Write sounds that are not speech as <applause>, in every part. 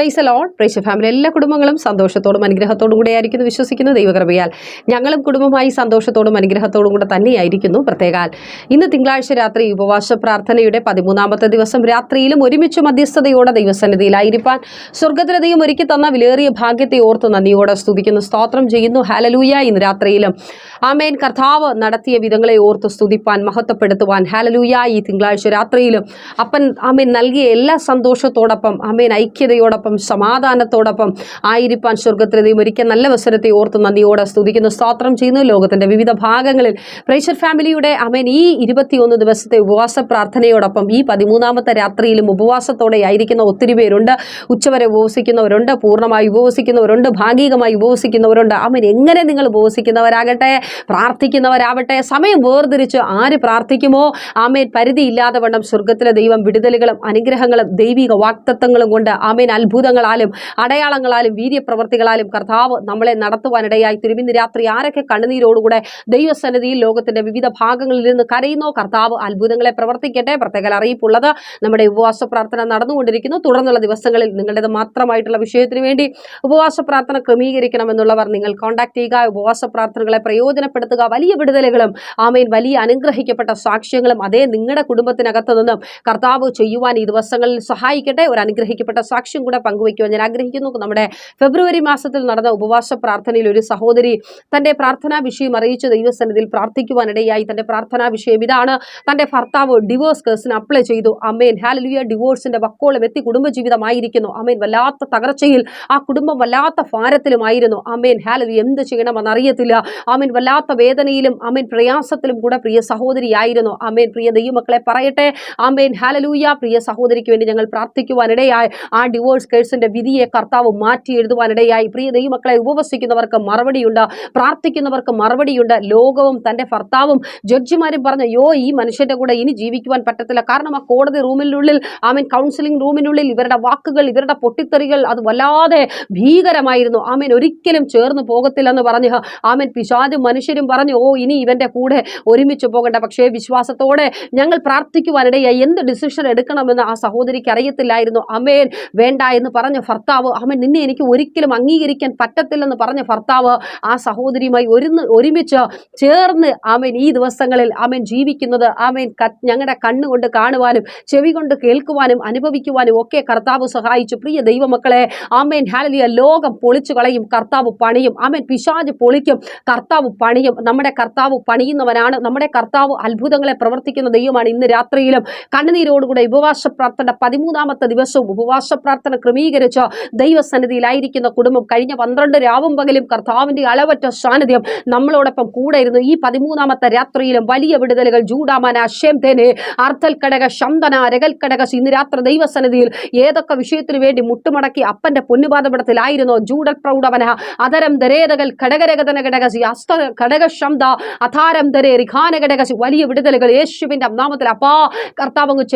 Price alone price family എല്ലാ കുടുംബങ്ങളും സന്തോഷത്തോടും അനുഗ്രഹത്തോടും കൂടെ ആയിരിക്കുന്നു വിശ്വസിക്കുന്നു ദൈവകൃപയാൽ. ഞങ്ങളും കുടുംബമായി സന്തോഷത്തോടും അനുഗ്രഹത്തോടും കൂടെ തന്നെയായിരിക്കുന്നു. പ്രത്യേകാൽ ഇന്ന് തിങ്കളാഴ്ച രാത്രി ഉപവാസ പ്രാർത്ഥനയുടെ പതിമൂന്നാമത്തെ ദിവസം രാത്രിയിലും ഒരുമിച്ച് മധ്യസ്ഥതയോടെ ദൈവസന്നിധിയിലായിരിക്കാൻ സ്വർഗത്തിന് ദൈവം ഒരുക്കി തന്ന വിലേറിയ ഭാഗ്യത്തെ ഓർത്ത് നന്ദിയോടെ സ്തുതിക്കുന്നു. സ്തോത്രം ചെയ്യുന്നു. ഹാലലൂയ ഇന്ന് രാത്രിയിലും ആമേൻ. കർത്താവ് നടത്തിയ വിധങ്ങളെ ഓർത്ത് സ്തുതിപ്പാൻ മഹത്വപ്പെടുത്തുവാൻ. ഹാലലൂയ ഈ തിങ്കളാഴ്ച രാത്രിയിലും അപ്പൻ ആമേൻ നൽകിയ എല്ലാ സന്തോഷത്തോടൊപ്പം ആമേൻ ഐക്യതയോടൊപ്പം സമാധാനത്തോടൊപ്പം ആയിരിക്കാൻ സ്വർഗത്തിന് ദൈവം ഒരിക്കൽ നല്ല അവസരത്തെ ഓർത്ത് നന്ദിയോടെ സ്തുതിക്കുന്നു. സ്തോത്രം ചെയ്യുന്നു. ലോകത്തിന്റെ വിവിധ ഭാഗങ്ങളിൽ പ്രേഷർ ഫാമിലിയുടെ അമേൻ. ഈ ഇരുപത്തിയൊന്ന് ദിവസത്തെ ഉപവാസ പ്രാർത്ഥനയോടൊപ്പം ഈ പതിമൂന്നാമത്തെ രാത്രിയിലും ഉപവാസത്തോടെ ആയിരിക്കുന്ന ഒത്തിരി പേരുണ്ട്. ഉച്ചവരെ ഉപവസിക്കുന്നവരുണ്ട്. പൂർണമായി ഉപവസിക്കുന്നവരുണ്ട്. ഭാഗികമായി ഉപവസിക്കുന്നവരുണ്ട്. അമൻ. എങ്ങനെ നിങ്ങൾ ഉപവസിക്കുന്നവരാകട്ടെ പ്രാർത്ഥിക്കുന്നവരാവട്ടെ സമയം വേർതിരിച്ച് ആര് പ്രാർത്ഥിക്കുമോ? ആമേൻ പരിധിയില്ലാതെ വണ്ണം സ്വർഗത്തിലെ ദൈവം വിടുതലുകളും അനുഗ്രഹങ്ങളും ദൈവിക വാക്തത്വങ്ങളും കൊണ്ട് ആമേൻ അത്ഭുതങ്ങളാലും അടയാളങ്ങളാലും വീര്യപ്രവർത്തികളാലും കർത്താവ് നമ്മളെ നടത്തുവാനിടയായി. തിരുമിന്ന് രാത്രി ആരൊക്കെ കണ്ണുനീരോടുകൂടെ ദൈവസന്നിധിയിൽ ലോകത്തിന്റെ വിവിധ ഭാഗങ്ങളിൽ നിന്ന് കരയുന്നോ? കർത്താവ് അത്ഭുതങ്ങളെ പ്രവർത്തിക്കട്ടെ. പ്രത്യേക അറിയിപ്പുള്ളത് നമ്മുടെ ഉപവാസ പ്രാർത്ഥന നടന്നുകൊണ്ടിരിക്കുന്നു. തുടർന്നുള്ള ദിവസങ്ങളിൽ നിങ്ങളുടേത് മാത്രമായിട്ടുള്ള വിഷയത്തിന് വേണ്ടി ഉപവാസ പ്രാർത്ഥന ക്രമീകരിക്കണമെന്നുള്ളവർ നിങ്ങൾ കോൺടാക്ട് ചെയ്യുക. ഉപവാസ പ്രാർത്ഥനകളെ പ്രയോജനപ്പെടുത്തുക. വലിയ വിടുതലുകളും ആമേൻ വലിയ അനുഗ്രഹിക്കപ്പെട്ട സാക്ഷ്യങ്ങളും അതേ നിങ്ങളുടെ കുടുംബത്തിനകത്തു നിന്നും കർത്താവ് ചെയ്യുവാൻ ഈ ദിവസങ്ങളിൽ സഹായിക്കട്ടെ. ഒരു അനുഗ്രഹിക്കപ്പെട്ട സാക്ഷ്യം കൂടെ പങ്കുവയ്ക്കുവാൻ ഞാൻ ആഗ്രഹിക്കുന്നു. നമ്മുടെ ഫെബ്രുവരി മാസത്തിൽ നടന്ന ഉപവാസ പ്രാർത്ഥനയിൽ ഒരു സഹോദരി തന്റെ പ്രാർത്ഥനാ വിഷയം അറിയിച്ച ദൈവസന്നിധിയിൽ പ്രാർത്ഥിക്കുവാനിടയായി. തന്റെ പ്രാർത്ഥനാ വിഷയം ഇതാണ്. തന്റെ ഭർത്താവ് ഡിവോഴ്സ് കേസിന് അപ്ലൈ ചെയ്തു. അമ്മേൻ ഹാലലിയ ഡിവോഴ്സിന്റെ വക്കോളം എത്തി കുടുംബജീവിതമായിരിക്കുന്നു. അമ്മേൻ വല്ലാത്ത തകർച്ചയിൽ ആ കുടുംബം വല്ലാത്ത ഭാരത്തിലുമായിരുന്നു. അമ്മേൻ ഹാലലി എന്ത് ചെയ്യണമെന്ന് അറിയത്തില്ല. ആമേൻ വല്ലാത്ത വേദനയിലും ആമേൻ പ്രയാസത്തിലും കൂടെ പ്രിയ സഹോദരിയായിരുന്നു. ആമേൻ പ്രിയ ദൈവമക്കളെ പറയട്ടെ. ആമേൻ ഹാലലൂയ പ്രിയ സഹോദരിക്ക് വേണ്ടി ഞങ്ങൾ പ്രാർത്ഥിക്കുവാനിടയായി. ആ ഡിവോഴ്സ് കേസിന്റെ വിധിയെ കർത്താവ് മാറ്റി എഴുതുവാനിടയായി. പ്രിയ ദൈവമക്കളെ ഉപവസിക്കുന്നവർക്ക് മറുപടിയുണ്ട് പ്രാർത്ഥിക്കുന്നവർക്ക് മറുപടിയുണ്ട്. ലോകവും തന്റെ ഭർത്താവും ജഡ്ജിമാരും പറഞ്ഞു യോ ഈ മനുഷ്യന്റെ കൂടെ ഇനി ജീവിക്കുവാൻ പറ്റത്തില്ല. കാരണം ആ കോടതി റൂമിനുള്ളിൽ ആമേൻ കൗൺസിലിംഗ് റൂമിനുള്ളിൽ ഇവരുടെ വാക്കുകൾ ഇവരുടെ പൊട്ടിത്തെറികൾ അത് വല്ലാതെ ഭീകരമായിരുന്നു. ആമേൻ ഒരിക്കലും ചേർന്ന് പോകത്തില്ലെന്ന് പറഞ്ഞ് ആമേൻ പിശാചും മനുഷ്യരും പറഞ്ഞു ഓ ഇനി ഇവന്റെ കൂടെ ഒരുമിച്ച് പോകണ്ട. പക്ഷേ വിശ്വാസത്തോടെ ഞങ്ങൾ പ്രാർത്ഥിക്കുവാനിടയായി. എന്ത് ഡിസിഷൻ എടുക്കണമെന്ന് ആ സഹോദരിക്ക് അറിയത്തില്ലായിരുന്നു. അമേൻ വേണ്ട എന്ന് പറഞ്ഞ ഭർത്താവ് അവൻ നിന്നെ എനിക്ക് ഒരിക്കലും അംഗീകരിക്കാൻ പറ്റത്തില്ലെന്ന് പറഞ്ഞ ഭർത്താവ് ആ സഹോദരിയുമായി ഒരുന്ന് ഒരുമിച്ച് ചേർന്ന് ആമേൻ ഈ ദിവസങ്ങളിൽ ആമേൻ ജീവിക്കുന്നത് ആമേൻ ഞങ്ങളുടെ കണ്ണുകൊണ്ട് കാണുവാനും ചെവി കൊണ്ട് കേൾക്കുവാനും അനുഭവിക്കുവാനും ഒക്കെ കർത്താവ് സഹായിച്ചു. പ്രിയ ദൈവമക്കളെ ആമേൻ ഹാലലിയ ലോകം പൊളിച്ചു കളയും. കർത്താവ് പണിയും. ആമേൻ പിശാജ് പൊളിക്കും. കർത്താവ് പണിയും. നമ്മുടെ കർത്താവ് പണിയുന്നവനാണ്. നമ്മുടെ കർത്താവ് അത്ഭുതങ്ങളെ പ്രവർത്തിക്കുന്ന ദൈവമാണ് ഇന്ന് രാത്രിയിലും. കണ്ണുനീരോടുകൂടെ ഉപവാസ പ്രാർത്ഥന പതിമൂന്നാമത്തെ ദിവസവും ഉപവാസ പ്രാർത്ഥന ക്രമീകരിച്ച് ദൈവസന്നിധിയിലായിരിക്കുന്ന കുടുംബം കഴിഞ്ഞ പന്ത്രണ്ട് രാവും പകലും കർത്താവിന്റെ അളവറ്റ സാന്നിധ്യം നമ്മളോടൊപ്പം കൂടെ ഇരുന്നു ഈ പതിമൂന്നാമത്തെ രാത്രിയിലും വലിയ വിടുതലുകൾ. ജൂഡാമന ഷേംതേനെ അർത്ഥൽ കടക ശന്തന രകൽക്കടക കടക ഇന്ന് രാത്രി ദൈവസന്നിധിയിൽ ഏതൊക്കെ വിഷയത്തിനു വേണ്ടി മുട്ടുമടക്കി അപ്പന്റെ പൊന്നുപാതപടത്തിലായിരുന്നു ജൂഡൽ പ്രൗഢവന അതരം ദരേതകൾ ഘടകരകതന ഘടകസി അസ്ത ഘടക ശബ്ദ അധാരം ദരേ റിഖാന ഘടകസി വലിയ വിടുതലുകൾ. യേശുവിന്റെ നാമത്തിൽ അപ്പാ കർത്താവ് അങ്ങ്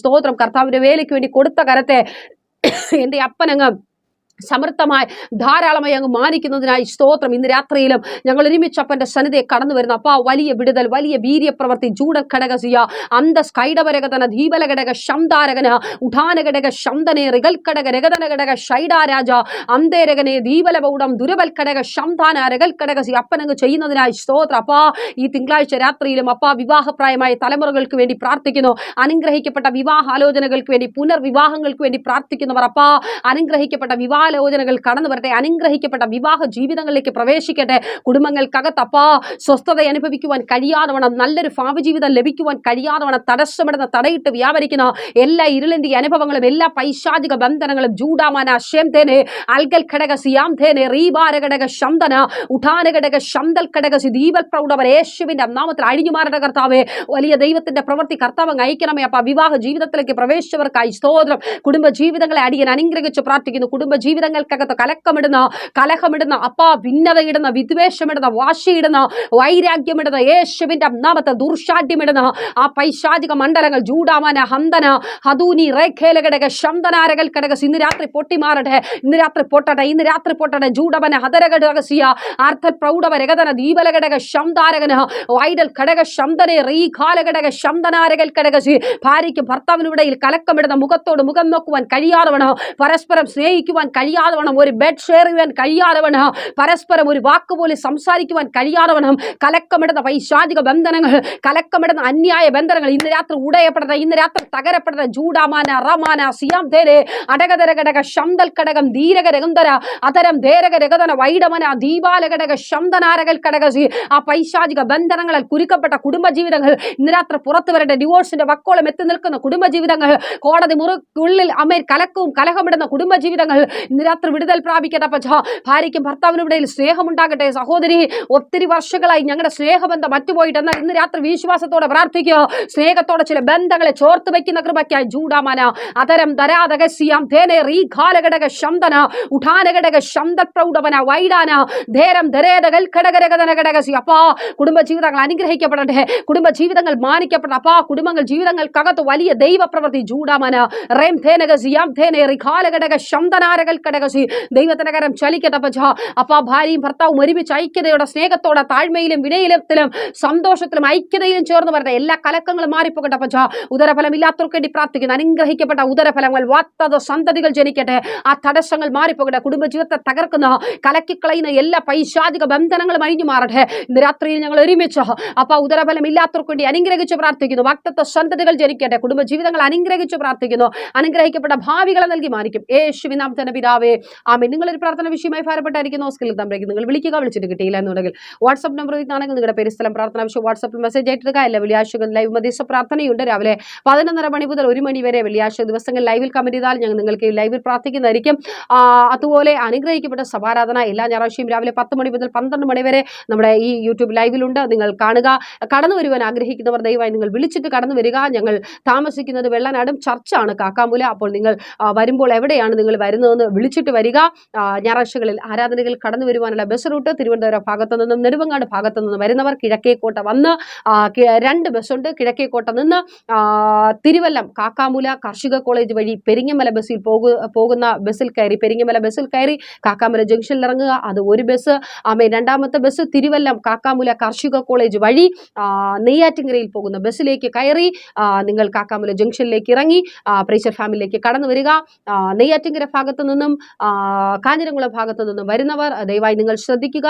സ്തോത്രം. കർത്താവിന്റെ വേലയ്ക്ക് വേണ്ടി കൊടുത്ത കരത്തെ <coughs> എന്റെ അപ്പനങ്ങ് സമൃദ്ധമായി ധാരാളമായി അങ്ങ് മാനിക്കുന്നതിനായി സ്തോത്രം. ഇന്ന് രാത്രിയിലും ഞങ്ങൾ ഒരുമിച്ച് അപ്പന്റെ സന്നിധിയെ കടന്നു വരുന്നു. അപ്പോൾ വലിയ വിടുതൽ വലിയ വീര്യപ്രവർത്തി ജൂഡൽ ഘടകസിയ അന്ത സ്കൈഡവരകതന ധീപല ഘടക ശംദാരകന ഉഠാനഘടക ശംദനെ റിഗൽ ഘടക രഗതന ഘടക ഷൈഡാരാജ അന്തേരകനെ ദീപല ബൗഡം ദുരബൽ ഘടക ശംദാന അപ്പനങ്ങ് ചെയ്യുന്നതിനായി സ്തോത്രം. അപ്പാ ഈ തിങ്കളാഴ്ച രാത്രിയിലും അപ്പാ വിവാഹപ്രായമായ തലമുറകൾക്ക് വേണ്ടി പ്രാർത്ഥിക്കുന്നു. അനുഗ്രഹിക്കപ്പെട്ട വിവാഹാലോചനകൾക്ക് വേണ്ടി പുനർവിവാഹങ്ങൾക്ക് വേണ്ടി പ്രാർത്ഥിക്കുന്നവർ അപ്പാ അനുഗ്രഹിക്കപ്പെട്ട വിവാഹ വിവാഹാലോചനകൾ കടന്നു വരട്ടെ അനുഗ്രഹിക്കപ്പെട്ട വിവാഹ ജീവിതങ്ങളിലേക്ക് പ്രവേശിക്കട്ടെ. കുടുംബങ്ങൾക്കകത്തപ്പാ സ്വസ്ഥത അനുഭവിക്കുവാൻ കഴിയാതവണം നല്ലൊരു ഭാവി ജീവിതം ലഭിക്കുവാൻ കഴിയാതവണം തടസ്സമിടുന്ന തടയിട്ട് വ്യാപരിക്കുന്ന എല്ലാ ഇരുളിന്റെ അനുഭവങ്ങളും എല്ലാ പൈശാചിക ബന്ധനങ്ങളും ജൂഡാമാന ഷേംതേനെ അൽഗൽ ഘടക സിയാംതേനെ റീബാര ഘടക ശന്തന ഉഠാന ഘടക ശന്തൽ ഘടക ദീപൽ പ്രൗഢവർ യേശുവിന്റെ നാമത്തിൽ അഴിഞ്ഞുമാരുടെ കർത്താവെ. വലിയ ദൈവത്തിന്റെ പ്രവൃത്തി കർത്താവ് അയക്കണമേ അപ്പ. വിവാഹ ജീവിതത്തിലേക്ക് പ്രവേശിച്ചവർക്കായി സ്തോത്രം. കുടുംബ ജീവിതങ്ങളെ അടിയൻ അനുഗ്രഹിച്ച് പ്രാർത്ഥിക്കുന്നു. കുടുംബ ജീവിതങ്ങൾക്കകത്ത് കലക്കമിടുന്ന കലഹമിടുന്ന അപ്പാ ഭിന്നതയിടുന്ന വിദ്വേഷമിടുന്ന വാശിയിടുന്ന വൈരാഗ്യമിടുന്ന യേശുവിന്റെ നാമത്തെ ദുർഷാഠ്യമിടുന്ന ആ പൈശാചിക മണ്ഡലങ്ങൾ ജൂഡാമന ഹന്തന ഹദൂനി റേഖേലകടക ശന്തനാരകൽ കടക ഇന്ന് രാത്രി പൊട്ടിമാറട്ടെ ഇന്ന് രാത്രി പൊട്ടട്ടെ ഇന്ന് രാത്രി പൊട്ടട്ടെ ജൂഡമന ഹതരകടകസിയ അർത്ഥ പ്രൗഢവ രഗതന ദീപലകടക ശംദാരകന വൈഡൽ ഘടക ശന്തനെ റീഖാലഘടക ശംദനാരകൽ കടകസി ഭാര്യയ്ക്കും ഭർത്താവിനുമിടയിൽ കലക്കമിടുന്ന മുഖത്തോട് മുഖം നോക്കുവാൻ കഴിയാതെ പരസ്പരം സ്നേഹിക്കുവാൻ വേണം ഒരു ബെഡ് ഷെയർ ചെയ്യാൻ കഴിയാതെ പരസ്പരം ഒരു വാക്ക് പോലും സംസാരിക്കുവാൻ കഴിയാത്തവണ്ണം വേണം കലക്കമിടുന്ന പൈശാചിക ബന്ധനങ്ങൾ കലക്കമിടുന്ന അന്യായ ബന്ധനങ്ങൾ ഇന്ന് രാത്രി ഉടയപ്പെടട്ടെ ഇന്ന് രാത്രി തകരപ്പെടട്ടെ ജൂഡാമാന റമാന സിയാം തേരെ അടകതര ഘടക ശംദൽ കടകം ധീരക രഗന്ധര അതരം ധേരക രഗതന വൈഡമന ദീപാല ഘടക ശംദനാരകൽ കടകസി ആ പൈശാചിക ബന്ധനങ്ങളിൽ കുരുക്കപ്പെട്ട കുടുംബജീവിതങ്ങൾ ഇന്ന് രാത്രി പുറത്തു വരട്ടെ ഡിവോഴ്സിന്റെ വക്കോളം എത്തി നിൽക്കുന്ന കുടുംബജീവിതങ്ങൾ കോടതി മുറിക്കുള്ളിൽ അമേർ കലക്കവും കലഹമിടുന്ന കുടുംബജീവിതങ്ങൾ ഇന്ന് രാത്രി വിടുതൽ പ്രാപിക്കട്ടെ പച്ച ഭാര്യയ്ക്കും ഭർത്താവിനും ഇടയിൽ സ്നേഹമുണ്ടാകട്ടെ. സഹോദരി ഒത്തിരി വർഷങ്ങളായി ഞങ്ങളുടെ സ്നേഹബന്ധം മറ്റുപോയിട്ട് എന്നാൽ ഇന്ന് രാത്രി വിശ്വാസത്തോടെ പ്രാർത്ഥിക്കുക സ്നേഹത്തോടെ ചില ബന്ധങ്ങളെ ചോർത്ത് വയ്ക്കുന്ന കൃപയ്ക്കായി ജൂഡാമന അതരം ധരാതകസ്യാം തേനെ റീഘാലഘടക ശന്തന ഉഠാനഘടക ശന്തപ്രൗഢവന വൈഡാന ധേരം ധരേതകൽ ഘടകരകതന ഘടകസി അപ്പാ കുടുംബ ജീവിതങ്ങൾ അനുഗ്രഹിക്കപ്പെടട്ടെ കുടുംബ ജീവിതങ്ങൾ മാനിക്കപ്പെടട്ടെ അപ്പാ കുടുംബങ്ങൾ ജീവിതങ്ങൾക്കകത്ത് വലിയ ദൈവപ്രവൃത്തി ജൂഡാമന റേം ധേനകസിയാം ധേനെ റിഖാലഘടക ശന്തനാരകൽ ഘടകസി ദൈവത്തിന്റെ കരം ചലിക്കട്ടെ പച്ച അപ്പാ ഭാര്യയും ഭർത്താവും ഒരുമിച്ച് ഐക്യതയോടെ സ്നേഹത്തോടെ താഴ്മയിലും വിനയിലത്തിലും സന്തോഷത്തിലും ഐക്യതയിലും ചേർന്ന് വരട്ടെ. എല്ലാ കലക്കങ്ങളും മാറിപ്പോകട്ടെ അപ്പച്ച. ഉദരഫലം ഇല്ലാത്തവർക്ക് വേണ്ടി പ്രാർത്ഥിക്കുന്നു. അനുഗ്രഹിക്കപ്പെട്ട ഉദരഫലങ്ങൾ വാത്തത സന്തതികൾ ജനിക്കട്ടെ. ആ തടസ്സങ്ങൾ മാറിപ്പോകട്ടെ. കുടുംബജീവിതത്തെ തകർക്കുന്ന കലക്കിക്കളയുന്ന എല്ലാ പൈശാചിക ബന്ധനങ്ങളും അഴിഞ്ഞു മാറട്ടെ. ഇന്ന് രാത്രിയിൽ ഞങ്ങൾ ഒരുമിച്ച് അപ്പ ഉദരഫലം ഇല്ലാത്തവർക്ക് വേണ്ടി അനുഗ്രഹിച്ച് പ്രാർത്ഥിക്കുന്നു. വാക്തത്വ സന്തതികൾ ജനിക്കട്ടെ. കുടുംബജീവിതങ്ങൾ അനുഗ്രഹിച്ച് പ്രാർത്ഥിക്കുന്നു. അനുഗ്രഹിക്കപ്പെട്ട ഭാവികളെ നൽകി മാനിക്കും. യേശുവിനാം തന്നെ തന്നെ പിതാവേ ആമേ നിങ്ങളൊരു പ്രാർത്ഥന വിഷയമായി ഭാരപ്പെട്ടായിരിക്കുന്ന. ഹോസ്കിൽ തമ്മിലേക്ക് നിങ്ങൾ വിളിക്കുക വിളിച്ചിട്ട് കിട്ടിയില്ല എന്നുണ്ടെങ്കിൽ വാട്സ്ആപ്പ് നമ്പർ ഇതാണെങ്കിൽ നിങ്ങളുടെ പേര് സ്ഥലം പ്രാർത്ഥന വിഷയം വാട്സ്ആപ്പിൽ മെസ്സേജ് ആയിട്ടിടുക എല്ലാ വെള്ളിയാഴ്ചകൾ ലൈവ് മധ്യസ്ഥ പ്രാർത്ഥനയുണ്ട്. രാവിലെ പതിനൊന്നര മണി മുതൽ ഒരു മണി വരെ വെള്ളിയാഴ്ച ദിവസങ്ങൾ ലൈവിൽ കമന്റ് ചെയ്താൽ ഞങ്ങൾ നിങ്ങൾക്ക് ലൈവിൽ പ്രാർത്ഥിക്കുന്നതായിരിക്കും. അതുപോലെ അനുഗ്രഹിക്കപ്പെട്ട സഭാരാധന എല്ലാ ഞായറാഴ്ചയും രാവിലെ പത്ത് മണി മുതൽ പന്ത്രണ്ട് മണി വരെ നമ്മുടെ ഈ യൂട്യൂബ് ലൈവിലുണ്ട് നിങ്ങൾ കാണുക. കടന്നു വരുവാൻ ആഗ്രഹിക്കുന്നവർ ദയവായി നിങ്ങൾ വിളിച്ചിട്ട് കടന്നു വരിക. ഞങ്ങൾ താമസിക്കുന്നത് വെള്ളനാടും ചർച്ചാണ് കാക്കാമൂല. അപ്പോൾ നിങ്ങൾ വരുമ്പോൾ എവിടെയാണ് നിങ്ങൾ വരുന്നതെന്ന് വിളിച്ചിട്ട് വരിക. ഞായറാഴ്ചകളിൽ ആരാധനകൾ കടന്നു വരുവാനുള്ള ബസ് റൂട്ട് തിരുവനന്തപുരം ഭാഗത്തു നിന്നും നെടുവങ്ങാട് ഭാഗത്തു നിന്നും വരുന്നവർ കിഴക്കേക്കോട്ട വന്ന് രണ്ട് ബസ്സുണ്ട് കിഴക്കേക്കോട്ട നിന്ന് തിരുവല്ലം കാക്കാമൂല കാർഷിക കോളേജ് വഴി പെരിങ്ങമല ബസ്സിൽ പോകു പോകുന്ന ബസ്സിൽ കയറി പെരിങ്ങമല ബസ്സിൽ കയറി കാക്കാമല ജംഗ്ഷനിൽ ഇറങ്ങുക. അത് ഒരു ബസ് ആമേ രണ്ടാമത്തെ ബസ് തിരുവല്ലം കാക്കാമൂല കാർഷിക കോളേജ് വഴി നെയ്യാറ്റിങ്കരയിൽ പോകുന്ന ബസ്സിലേക്ക് കയറി നിങ്ങൾ കാക്കാമൂല ജംഗ്ഷനിലേക്ക് ഇറങ്ങി പ്രേച്ചർ ഫാമിലിയിലേക്ക് കടന്നു വരിക. നെയ്യാറ്റിങ്കര ഭാഗത്തു നിന്നും ആ, കാഞ്ഞിരംകുളം ഭാഗത്തു നിന്നും വരുന്നവർ ദയവായി നിങ്ങൾ ശ്രദ്ധിക്കുക.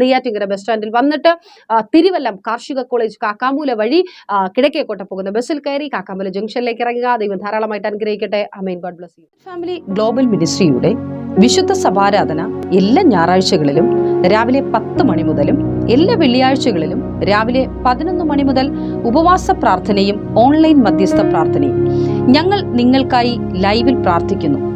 നെയ്യാറ്റിങ്കര ബസ് സ്റ്റാൻഡിൽ വന്നിട്ട് തിരുവല്ലം കാർഷിക കോളേജ് കാക്കാമൂല വഴി കിടക്കേക്കോട്ട പോകുന്ന ബസ്സിൽ കയറി കാക്കാമൂല ജംഗ്ഷനിലേക്ക് ഇറങ്ങുക. ദൈവം ധാരാളമായിട്ട് അനുഗ്രഹിക്കട്ടെ. Amen God bless family global മിനിസ്ട്രിയുടെ വിശുദ്ധ സഭാരാധന എല്ലാ ഞായറാഴ്ചകളിലും രാവിലെ പത്ത് മണി മുതലും എല്ലാ വെള്ളിയാഴ്ചകളിലും രാവിലെ പതിനൊന്ന് മണി മുതൽ ഉപവാസ പ്രാർത്ഥനയും ഓൺലൈൻ മധ്യസ്ഥ പ്രാർത്ഥനയും ഞങ്ങൾ നിങ്ങൾക്കായി ലൈവിൽ പ്രാർത്ഥിക്കുന്നു.